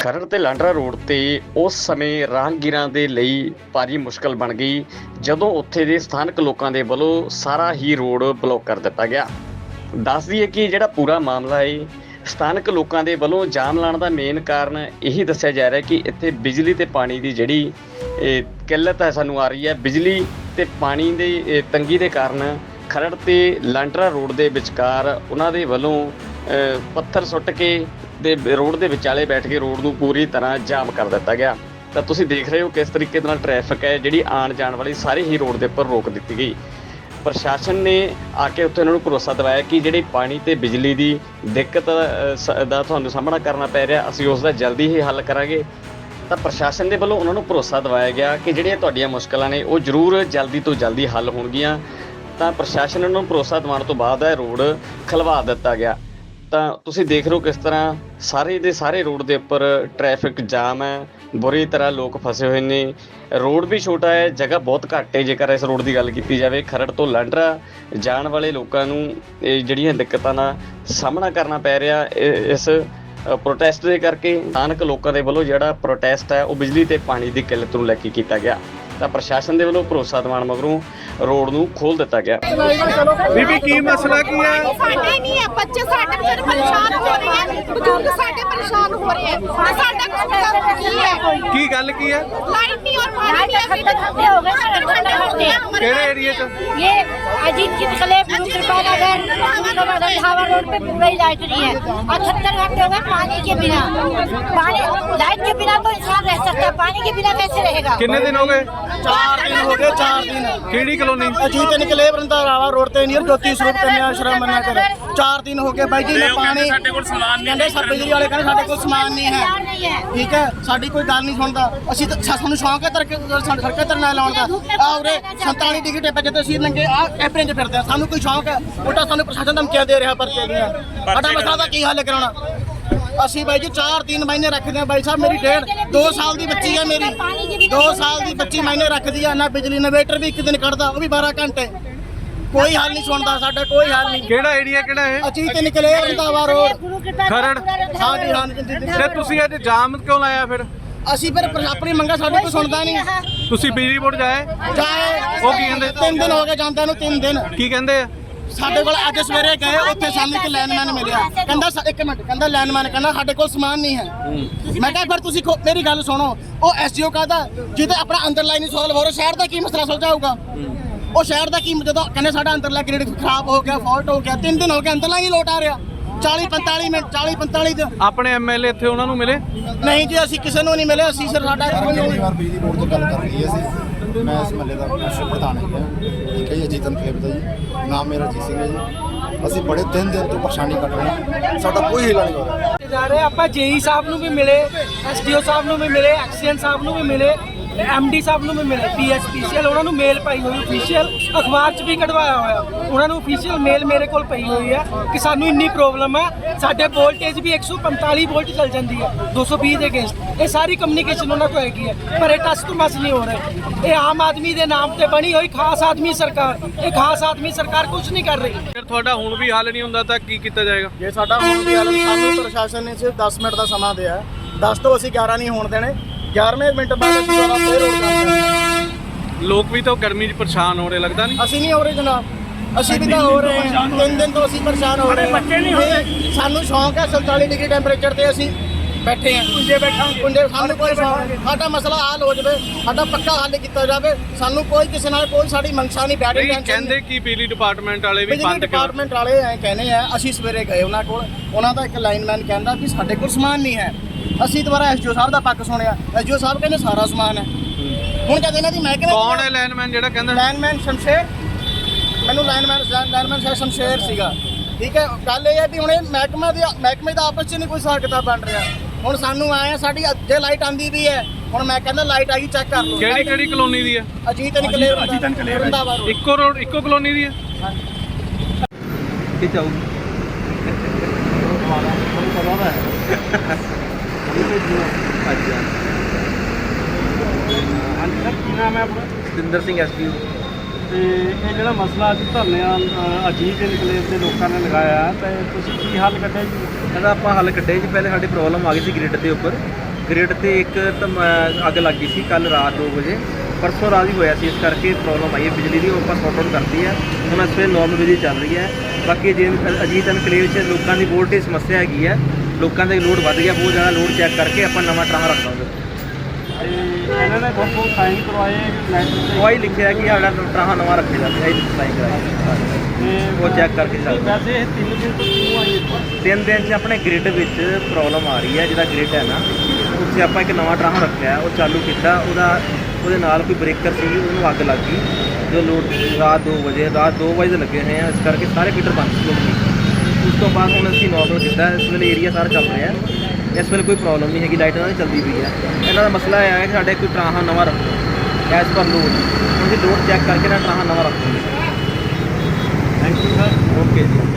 ਖਰੜ ਤੇ ਲਾਂਡਰਾ ਰੋਡ ਤੇ ਉਸ ਸਮੇਂ ਰਾਹਗੀਰਾਂ ਦੇ ਲਈ ਭਾਰੀ ਮੁਸ਼ਕਲ ਬਣ ਗਈ, ਜਦੋਂ ਉੱਥੇ ਦੇ ਸਥਾਨਕ ਲੋਕਾਂ ਦੇ ਵੱਲੋਂ ਸਾਰਾ ਹੀ ਰੋਡ ਬਲੌਕ ਕਰ ਦਿੱਤਾ ਗਿਆ। ਦੱਸ ਦਈਏ ਕਿ ਜਿਹੜਾ ਪੂਰਾ ਮਾਮਲਾ ਹੈ ਸਥਾਨਕ ਲੋਕਾਂ ਦੇ ਵੱਲੋਂ ਜਾਮ ਲਾਉਣ ਦਾ ਮੇਨ ਕਾਰਨ ਇਹੀ ਦੱਸਿਆ ਜਾ ਰਿਹਾ ਕਿ ਇੱਥੇ ਬਿਜਲੀ ਤੇ ਪਾਣੀ ਦੀ ਜਿਹੜੀ ਕਿੱਲਤ ਹੈ ਸਾਨੂੰ ਆ ਰਹੀ ਹੈ। ਬਿਜਲੀ ਤੇ ਪਾਣੀ ਦੀ ਤੰਗੀ ਦੇ ਕਾਰਨ ਖਰੜ ਤੇ ਲਾਂਡਰਾ ਰੋਡ ਦੇ ਵਿਚਕਾਰ ਉਹਨਾਂ ਦੇ ਵੱਲੋਂ ਪੱਥਰ ਸੁੱਟ ਕੇ ਦੇ ਰੋਡ ਦੇ ਵਿਚਾਲੇ ਬੈਠ ਕੇ ਰੋਡ ਨੂੰ ਪੂਰੀ ਤਰ੍ਹਾਂ ਜਾਮ ਕਰ ਦਿੱਤਾ ਗਿਆ। ਤਾਂ ਤੁਸੀਂ ਦੇਖ ਰਹੇ ਹੋ ਕਿਸ ਤਰੀਕੇ ਦੇ ਨਾਲ ਟ੍ਰੈਫਿਕ ਹੈ, ਜਿਹੜੀ ਆਉਣ ਜਾਣ ਵਾਲੀ ਸਾਰੇ ਹੀ ਰੋਡ ਦੇ ਉੱਪਰ ਰੋਕ ਦਿੱਤੀ ਗਈ। ਪ੍ਰਸ਼ਾਸਨ ਨੇ ਆ ਕੇ ਉੱਥੇ ਉਹਨਾਂ ਨੂੰ ਭਰੋਸਾ ਦਿਵਾਇਆ ਕਿ ਜਿਹੜੀ ਪਾਣੀ ਤੇ ਬਿਜਲੀ ਦੀ ਦਿੱਕਤ ਸ- ਦਾ ਤੁਹਾਨੂੰ ਸਾਹਮਣਾ ਕਰਨਾ ਪੈ ਰਿਹਾ, ਅਸੀਂ ਉਸ ਦਾ ਜਲਦੀ ਹੀ ਹੱਲ ਕਰਾਂਗੇ। ਤਾਂ ਪ੍ਰਸ਼ਾਸਨ ਦੇ ਵੱਲੋਂ ਉਹਨਾਂ ਨੂੰ ਭਰੋਸਾ ਦਿਵਾਇਆ ਗਿਆ ਕਿ ਜਿਹੜੀਆਂ ਤੁਹਾਡੀਆਂ ਮੁਸ਼ਕਲਾਂ ਨੇ, ਉਹ ਜ਼ਰੂਰ ਜਲਦੀ ਤੋਂ ਜਲਦੀ ਹੱਲ ਹੋਣਗੀਆਂ। ਤਾਂ ਪ੍ਰਸ਼ਾਸਨ ਨੂੰ ਭਰੋਸਾ ਦਿਵਾਉਣ ਤੋਂ ਬਾਅਦ ਇਹ ਰੋਡ ਖਲਵਾ ਦਿੱਤਾ ਗਿਆ। ਤਾਂ ਤੁਸੀਂ ਦੇਖ ਰਹੇ ਹੋ ਕਿਸ ਤਰ੍ਹਾਂ ਸਾਰੇ ਦੇ ਸਾਰੇ ਰੋਡ ਦੇ ਉੱਪਰ ਟ੍ਰੈਫਿਕ ਜਾਮ ਹੈ, ਬੁਰੀ ਤਰ੍ਹਾਂ ਲੋਕ ਫਸੇ ਹੋਏ ਨੇ। ਰੋਡ ਵੀ ਛੋਟਾ ਹੈ, ਜਗ੍ਹਾ ਬਹੁਤ ਘੱਟ ਹੈ, ਜੇਕਰ ਇਸ ਰੋਡ ਦੀ ਗੱਲ ਕੀਤੀ ਜਾਵੇ। ਖਰੜ ਤੋਂ ਲਾਂਡਰਾ ਜਾਣ ਵਾਲੇ ਲੋਕਾਂ ਨੂੰ ਇਹ ਜਿਹੜੀਆਂ ਦਿੱਕਤਾਂ ਦਾ ਸਾਹਮਣਾ ਕਰਨਾ ਪੈ ਰਿਹਾ ਇਹ- ਇਸ ਪ੍ਰੋਟੈਸਟ ਦੇ ਕਰਕੇ। ਸਥਾਨਕ ਲੋਕਾਂ ਦੇ ਵੱਲੋਂ ਜਿਹੜਾ ਪ੍ਰੋਟੈਸਟ ਹੈ, ਉਹ ਬਿਜਲੀ ਤੇ ਪਾਣੀ ਦੀ ਕਿੱਲਤ ਨੂੰ ਲੈ ਕੇ ਕੀਤਾ ਗਿਆ। ਤਾਂ ਪ੍ਰਸ਼ਾਸਨ ਦੇ ਵੱਲੋਂ ਭਰੋਸਾ ਦਿਵਾਉਣ ਮਗਰੋਂ ਰੋਡ ਨੂੰ ਖੋਲ ਦਿੱਤਾ ਗਿਆ। ਬੀਬੀ ਕੀ ਮਸਲਾ ਕੀ ਹੈ? ਸਾਡੇ ਨਹੀਂ ਹੈ। ਬੱਚੇ ਸਾਡੇ ਵਿਚਾਰੇ ਪਰੇਸ਼ਾਨ ਹੋ ਰਹੇ ਹੈ ਬਜ਼ੁਰਗ ਸਾਡੇ ਪਰੇਸ਼ਾਨ ਹੋ ਰਹੇ ਹੈ। ਸਾਡਾ ਕੁਝ ਕਰ ਕੀ ਹੈ। ਕੀ ਗੱਲ ਕੀ ਹੈ? ਲਾਈਟ ਨਹੀਂ ਔਰ ਪਾਣੀ ਨਹੀਂ ਹੈ। ਖਤਮ ਹੋ ਗਏ ਸਾਡੇ ਖੰਡੇ ਹੋ ਗਏ ਕਿਹੜੇ ਏਰੀਆ ਚ? ਇਹ ਅਜੀਤ ਕੀ ਕਲੇ ਬਲੂ ਕਿਰਪਾ ਨਗਰ हावा रोड पे पूरी लाइट नहीं है अठहत्तर घंटे हो गए पानी के बिना पानी लाइट के बिना तो इंसान रह सकता है पानी के बिना कैसे रहेगा कितने दिन हो गए 4 ਦਿਨ ਹੋ ਗਏ 4 ਦਿਨ। ਕਿਹੜੀ ਕਲੋਨੀ? ਅਜੀਤ ਨਿਕਲੇ ਬਰੰਦਾਵਾ ਰੋਡ ਤੇ ਨੀਅਰ ਜੋਤੀ ਸਰੂਪ ਕੰਨਿਆ ਆਸ਼ਰਮ ਮੰਨਾ ਕਰ। 4 ਦਿਨ ਹੋ ਗਏ ਬਾਈ ਜੀ ਨੇ ਪਾਣੀ ਸਾਡੇ ਕੋਲ ਸਮਾਨ ਨਹੀਂ ਕਹਿੰਦੇ ਸਰਪੰਚ ਵਾਲੇ ਕਹਿੰਦੇ ਸਾਡੇ ਕੋਲ ਸਮਾਨ ਨਹੀਂ ਹੈ। ਠੀਕ ਹੈ ਸਾਡੀ ਕੋਈ ਗੱਲ ਨਹੀਂ ਸੁਣਦਾ। ਅਸੀਂ ਤਾਂ ਸਾਨੂੰ ਸ਼ੌਂਕ ਹੈ ਤਰਕੇ ਸੜਕੇ ਤਰਨਾ ਲਾਉਣ ਦਾ। ਆ ਉਰੇ 47 ਡਿਗਰੀ ਟੇਪੇ ਜਿੱਤੇ ਅਸੀਂ ਲੰਗੇ ਆ ਐਪਰੇ ਚ ਫਿਰਦੇ ਸਾਨੂੰ ਕੋਈ ਸ਼ੌਂਕ ਹੈ। ਉਲਟਾ ਸਾਨੂੰ ਪ੍ਰਸ਼ਾਸਨ ਧਮਕੀਆਂ ਦੇ ਰਿਹਾ ਪਰ ਸਾਡਾ ਮਸਲਾ ਦਾ ਕੀ ਹੱਲ ਕਰਾਉਣਾ? ਅਸੀਂ ਬਾਈ ਜੀ 4-3 ਮਹੀਨੇ ਰੱਖਦੇ ਆ ਬਾਈ ਸਾਹਿਬ ਮੇਰੀ ਡੇਢ 2 ਸਾਲ ਦੀ ਬੱਚੀ ਆ ਮੇਰੀ। 2 ਸਾਲ ਦੀ ਬੱਚੀ ਮਹੀਨੇ ਰੱਖਦੀ ਆ ਨਾ ਬਿਜਲੀ ਇਨਵੇਟਰ ਵੀ ਇੱਕ ਦਿਨ ਕੱਢਦਾ ਉਹ ਵੀ 12 ਘੰਟੇ। ਕੋਈ ਹਾਲ ਨਹੀਂ ਸੁਣਦਾ ਸਾਡਾ ਕੋਈ ਹਾਲ ਨਹੀਂ। ਕਿਹੜਾ ਏਰੀਆ ਕਿਹੜਾ ਇਹ? ਅਚੀ ਤੇ ਨਿਕਲੇ ਰੰਦਾਵਾ ਰੋਡ। ਖਰੜ। ਹਾਂ ਜੀ ਹਾਂ ਤੇ ਤੁਸੀਂ ਅੱਜ ਜਾਮ ਕਿਉਂ ਲਾਇਆ ਫਿਰ? ਅਸੀਂ ਫਿਰ ਆਪਣੀ ਮੰਗਾ ਸਾਡੇ ਕੋਈ ਸੁਣਦਾ ਨਹੀਂ। ਤੁਸੀਂ ਬਿਜਲੀ ਬੋਰਡ ਜਾਏ? ਜਾਏ। ਉਹ ਕੀ ਕਹਿੰਦੇ? ਤਿੰਨ ਦਿਨ ਹੋ ਗਏ ਜਾਂਦਾ ਨੂੰ ਤਿੰਨ ਦਿਨ। ਕੀ ਕਹਿੰਦੇ ਆ? ਸਾਡੇ ਕੋਲ ਅੱਜ ਸਵੇਰੇ ਗਏ ਉੱਥੇ ਸਾਨੂੰ ਇੱਕ ਲਾਈਨਮੈਨ ਮਿਲਿਆ। ਕਹਿੰਦਾ ਸਾ- ਇੱਕ ਮਿੰਟ ਕਹਿੰਦਾ ਲਾਈਨਮੈਨ ਕਹਿੰਦਾ ਸਾਡੇ ਕੋਲ ਸਮਾਨ ਨਹੀਂ ਹੈ। ਮੈਂ ਕਿਹਾ ਫਿਰ ਤੁਸੀਂ ਖੋ- ਮੇਰੀ ਗੱਲ ਸੁਣੋ ਉਹ ਐਸਜੀਓ ਕਹਦਾ? ਜਿਹਦੇ ਆਪਣਾ ਅੰਦਰ ਲਾਈਨ ਨਹੀਂ ਸੋਲਵ ਹੋ ਰਿਹਾ ਸ਼ਹਿਰ ਦਾ ਕੀ ਮਸਲਾ ਸੁਲਝਾਊਗਾ? ਉਹ ਸ਼ਹਿਰ ਦਾ ਕੀ ਜਦੋਂ ਕਹਿੰਦੇ ਸਾਡਾ ਅੰਦਰਲਾ ਗ੍ਰਿਡ ਖਰਾਬ ਹੋ ਗਿਆ ਫਾਲਟ ਹੋ ਗਿਆ ਤਿੰਨ ਦਿਨ ਹੋ ਗਏ ਅੰਦਰਲਾ ਹੀ ਲੋਟ ਆ ਰਿਹਾ। 40 45 ਮਿੰਟ 40 45 ਦਿਨ। ਆਪਣੇ ਐਮਐਲਏ ਇੱਥੇ ਉਹਨਾਂ ਨੂੰ ਮਿਲੇ? ਨਹੀਂ ਜੀ ਅਸੀਂ ਕਿਸੇ ਨੂੰ ਨਹੀਂ ਮਿਲੇ ਅਸੀਂ ਸਿਰ ਸਾਡਾ ਪਹਿਲੀ ਵਾਰ ਬਿਜਲੀ ਬੋਰਡ ਤੋਂ ਗੱਲ ਕਰ ਰਹੀ ਹੈ ਅਸੀਂ। ਮੈਂ ਇਸ ਮਹੱਲੇ ਦਾ ਪ੍ਰਧਾਨ ਹੈ। ਜੀ ਅਜੀਤਨ ਕਲੇਬ ਦਾ ਜੀ। ਨਾਮ ਮੇਰਾ ਜੀਤ ਸਿੰਘ ਹੈ ਜੀ। ਅਸੀਂ ਬੜੇ ਦਿਨ ਦਿਨ ਤੋਂ ਪਰੇਸ਼ਾਨੀ ਕੱਟ ਰਹੇ ਹਾਂ। ਸਾਡਾ ਕੋਈ ਹਿੱਲਾ ਨਹੀਂ ਹੋ ਰਿਹਾ। ਜਾ ਰਹੇ ਆਪਾਂ, ਜੇਈ ਸਾਹਿਬ ਨੂੰ ਵੀ ਮਿਲੇ, ਐਸਡੀਓ ਸਾਹਿਬ ਨੂੰ ਵੀ ਮਿਲੇ, ਐਕਸੀਐਨ ਸਾਹਿਬ ਨੂੰ ਵੀ ਮਿਲੇ। ਐਮਡੀ ਸਾਹਿਬ ਨੂੰ ਵੀ ਮਿਲੇ ਪੀਐਸਪੀਸੀਐਲ ਉਹਨਾਂ ਨੂੰ ਮੇਲ ਪਾਈ ਹੋਈ ਅਫੀਸ਼ੀਅਲ ਅਖਬਾਰ 'ਚ ਵੀ ਕਢਵਾਇਆ ਹੋਇਆ। ਉਹਨਾਂ ਨੂੰ ਅਫੀਸ਼ੀਅਲ ਮੇਲ ਮੇਰੇ ਕੋਲ ਪਈ ਹੋਈ ਹੈ ਕਿ ਸਾਨੂੰ ਇੰਨੀ ਪ੍ਰੋਬਲਮ ਹੈ ਸਾਡੇ ਵੋਲਟੇਜ ਵੀ 145 ਵੋਲਟ ਚੱਲ ਜਾਂਦੀ ਹੈ 220 ਦੇ ਅਗੇਂਸਟ ਇਹ ਸਾਰੀ ਕਮਿਊਨੀਕੇਸ਼ਨ ਉਹਨਾਂ ਕੋਲ ਹੈਗੀ ਹੈ ਪਰ ਇਹ ਟਸ ਤੋਂ ਮਸ ਨਹੀਂ ਹੋ ਰਿਹਾ। ਇਹ ਆਮ ਆਦਮੀ ਦੇ ਨਾਮ ਤੇ ਬਣੀ ਹੋਈ ਖਾਸ ਆਦਮੀ ਸਰਕਾਰ ਇਹ ਖਾਸ ਆਦਮੀ ਸਰਕਾਰ ਕੁਝ ਨਹੀਂ ਕਰ ਰਹੀ। ਫਿਰ ਤੁਹਾਡਾ ਹੁਣ ਵੀ ਹੱਲ ਨਹੀਂ ਹੁੰਦਾ ਤਾਂ ਕੀ ਕੀਤਾ ਜਾਏਗਾ? ਜੇ ਸਾਡਾ ਹੁਣ ਦੀ ਹਾਲਤ ਸਾਨੂੰ ਪ੍ਰਸ਼ਾਸਨ ਨੇ ਸਿਰਫ 10 ਮਿੰਟ ਦਾ ਸਮਾਂ ਦਿਆ 10 ਤੋਂ ਅਸੀਂ 11 ਨਹੀਂ ਹੋਣ ਦੇਣੇ। 11ਵੇਂ ਮਿੰਟ ਬਾਅਦ ਅਸੀਂ ਦੁਬਾਰਾ ਫੇਰ ਰੋਡ ਕਰ ਲੋਕ ਵੀ ਤਾਂ ਗਰਮੀ 'ਚ ਪਰੇਸ਼ਾਨ ਹੋ ਰਹੇ ਲੱਗਦਾ ਨਹੀਂ? ਅਸੀਂ ਨਹੀਂ ਹੋ ਰਹੇ ਜਨਾਬ। ਅਸੀਂ ਵੀ ਤਾਂ ਹੋ ਰਹੇ ਹਾਂ ਤਿੰਨ ਦਿਨ ਤੋਂ ਅਸੀਂ ਪਰੇਸ਼ਾਨ ਹੋ ਰਹੇ ਬੱਚੇ ਨਹੀਂ ਹੋਏ ਸਾਨੂੰ ਸ਼ੌਂਕ ਹੈ 47 ਡਿਗਰੀ ਟੈਂਪਰੇਚਰ ਤੇ ਅਸੀਂ ਬੈਠੇ ਹਾਂ ਕੁੰਜੇ ਬੈਠਾ ਕੁੰਜੇ ਸਾਨੂੰ ਕੋਈ। ਸਾਡਾ ਮਸਲਾ ਹੱਲ ਹੋ ਜਾਵੇ ਸਾਡਾ ਪੱਕਾ ਹੱਲ ਕੀਤਾ ਜਾਵੇ ਸਾਨੂੰ ਕੋਈ ਕਿਸੇ ਨਾਲ ਕੋਈ ਸਾਡੀ ਮਨਸ਼ਾ ਨਹੀਂ ਬੈਠੇ ਨਹੀਂ ਕਹਿੰਦੇ ਕਿ ਬਿਜਲੀ ਡਿਪਾਰਟਮੈਂਟ ਵਾਲੇ ਵੀ ਬੰਦ ਡਿਪਾਰਟਮੈਂਟ ਵਾਲੇ ਐ ਕਹਿੰਦੇ ਆ ਅਸੀਂ ਸਵੇਰੇ ਗਏ ਉਹਨਾਂ ਕੋਲ ਉਹਨਾਂ ਦਾ ਇੱਕ ਲਾਈਨਮੈਨ ਕਹਿੰਦਾ ਵੀ ਸਾਡੇ ਕੋਲ ਸਮਾਨ ਨਹੀਂ ਹੈ। ਅਸੀਂ ਦੁਬਾਰਾ ਐਸਜੀਓ ਸਾਹਿਬ ਦਾ ਪੱਕ ਸੁਣਿਆ ਐਸਜੀਓ ਸਾਹਿਬ ਕਹਿੰਦੇ ਸਾਰਾ ਸਮਾਨ ਹੈ। ਹੁਣ ਕਹਿੰਦੇ ਇਹਨਾਂ ਦੀ ਮਹਿਕਮੇ ਕੌਣ ਹੈ ਲਾਈਨਮੈਨ ਜਿਹੜਾ ਕਹਿੰਦਾ? ਲਾਈਨਮੈਨ ਸ਼ਮਸ਼ੇਰ। ਮੈਨੂੰ ਲਾਈਨਮੈਨ ਲਾਈਨਮੈਨ ਸ਼ਮਸ਼ੇਰ ਸੀਗਾ। ਠੀਕ ਹੈ ਗੱਲ ਇਹ ਹੈ ਵੀ ਹੁਣ ਇਹ ਮਹਿਕਮਾ ਦੀ ਮਹਿਕਮੇ ਦਾ ਆਪਸ 'ਚ ਨਹੀਂ ਕੋਈ ਹਿਸਾਬ ਕਿਤਾਬ ਬਣ ਰਿਹਾ। ਹੁਣ ਸਾਨੂੰ ਆਏ ਆ ਸਾਡੀ ਜੇ ਲਾਈਟ ਆਂਦੀ ਵੀ ਹੈ। ਹੁਣ ਮੈਂ ਕਹਿੰਦਾ ਲਾਈਟ ਆ ਗਈ ਚੈੱਕ ਕਰ ਲਓ। ਕਿਹੜੀ ਕਿਹੜੀ ਕਲੋਨੀ ਦੀ ਹੈ? ਅਜੀਤ ਨਿਕਲੇ ਅਜੀਤ ਨਿਕਲੇ। ਇੱਕੋ ਰੋਡ ਇੱਕੋ ਕਲੋਨੀ ਦੀ ਹੈ? ਸਤਿੰਦਰ ਸਿੰਘ ਐਸਡੀਓ ਤੇ ਇਹ ਜਿਹੜਾ ਮਸਲਾ ਅੱਜ ਧਰਨਿਆਂ ਅ, ਅਜੀਤ ਇਨਕਲੇਵ ਦੇ ਲੋਕਾਂ ਨੇ ਲਗਾਇਆ ਹੈ, ਤੇ ਤੁਸੀਂ ਕੀ ਹੱਲ ਕੱਢਿਆ ਜੀ? ਇਹਦਾ ਆਪਾਂ ਹੱਲ ਕੱਢਿਆ ਜੀ ਪਹਿਲੇ ਸਾਡੀ ਪ੍ਰੋਬਲਮ ਆ ਗਈ ਸੀ ਗ੍ਰਿਡ ਦੇ ਉੱਪਰ। ਗ੍ਰਿਡ ਤੇ ਇੱਕ ਧਮ- ਅੱਗ ਲੱਗ ਗਈ ਸੀ ਕੱਲ ਰਾਤ 2 ਵਜੇ। ਪਰਸੋਂ ਰਾਤ ਵੀ ਹੋਇਆ ਸੀ ਇਸ ਕਰਕੇ ਪ੍ਰੋਬਲਮ ਆਈ ਹੈ ਬਿਜਲੀ ਦੀ ਉਹ ਆਪਾਂ ਸੌਟ ਆਊਟ ਕਰਤੀ ਹੈ। ਹੁਣ ਇਸ ਵੇਲੇ ਨਾਰਮਲ ਬਿਜਲੀ ਚੱਲ ਰਹੀ ਹੈ। ਬਾਕੀ ਜੇ ਅਜੀਤ ਅਨਕਲੇਵ 'ਚ ਲੋਕਾਂ ਦੀ ਵੋਲਟੇਜ ਸਮੱਸਿਆ ਹੈਗੀ ਹੈ ਲੋਕਾਂ ਦਾ ਲੋਡ ਵੱਧ ਗਿਆ ਬਹੁਤ ਜ਼ਿਆਦਾ ਲੋਡ ਚੈੱਕ ਕਰਕੇ ਆਪਾਂ ਨਵਾਂ ਟਰਾਂ ਰੱਖ ਦਾਂਗੇ। ਤੇ ਇਹਨਾਂ ਨੇ ਬਹੁਤ ਬਹੁਤ ਸਾਈਨ ਕਰਵਾਏ ਲੈਟਰ ਤੇ। ਉਹ ਹੀ ਲਿਖਿਆ ਕਿ ਸਾਡਾ ਟਰਾਂਹ ਨਵਾਂ ਰੱਖਿਆ ਜਾਵੇ ਇਹ ਸਾਈਨ ਕਰਾਇਆ। ਤੇ ਉਹ ਚੈੱਕ ਕਰਕੇ ਚੱਲ ਵੈਸੇ ਇਹ ਤਿੰਨ ਦਿਨ ਤੋਂ ਕਿਉਂ ਆਈ ਹੈ। ਤਿੰਨ ਦਿਨ 'ਚ ਆਪਣੇ ਗ੍ਰਿਡ ਵਿੱਚ ਪ੍ਰੋਬਲਮ ਆ ਰਹੀ ਹੈ ਜਿਹੜਾ ਗ੍ਰਿਡ ਹੈ ਨਾ ਉੱਥੇ ਆਪਾਂ ਇੱਕ ਨਵਾਂ ਟਰਾਂਹ ਰੱਖਿਆ ਉਹ ਚਾਲੂ ਕੀਤਾ ਉਹਦਾ ਉਹਦੇ ਨਾਲ ਕੋਈ ਬ੍ਰੇਕਰ ਸੀ ਉਹਨੂੰ ਅੱਗ ਲੱਗ ਗਈ। ਜੋ ਲੋਡ ਰਾਤ 2 ਵਜੇ ਰਾਤ 2 ਵਜੇ ਦੇ ਲੱਗੇ ਹੋਏ ਆ ਇਸ ਕਰਕੇ ਸਾਰੇ ਮੀਟਰ ਬੰਦ ਸੀ ਲੋਡ ਨਹੀਂ ਉਸ ਤੋਂ ਬਾਅਦ ਹੁਣ ਅਸੀਂ ਨਾਰਮਲ ਕੀਤਾ ਇਸ ਵੇਲੇ ਏਰੀਆ ਸਾਰਾ ਚੱਲ ਰਿਹਾ ਹੈ। ਇਸ ਵੇਲੇ ਕੋਈ ਪ੍ਰੋਬਲਮ ਨਹੀਂ ਹੈਗੀ ਲਾਈਟ ਇਹਨਾਂ ਦੀ ਚੱਲਦੀ ਪਈ ਹੈ ਇਹਨਾਂ ਦਾ ਮਸਲਾ ਇਹ ਹੈ ਕਿ ਸਾਡੇ ਕੋਈ ਟਰਾਂਹਾ ਨਵਾਂ ਰੱਖੋ ਐਸ ਪਰ ਲੋਡ ਹੁਣ ਅਸੀਂ ਲੋਡ ਚੈੱਕ ਕਰਕੇ ਨਾ ਟਰਾਂਹਾ ਨਵਾਂ ਰੱਖੋ। ਥੈਂਕ ਯੂ ਸਰ ਓਕੇ ਜੀ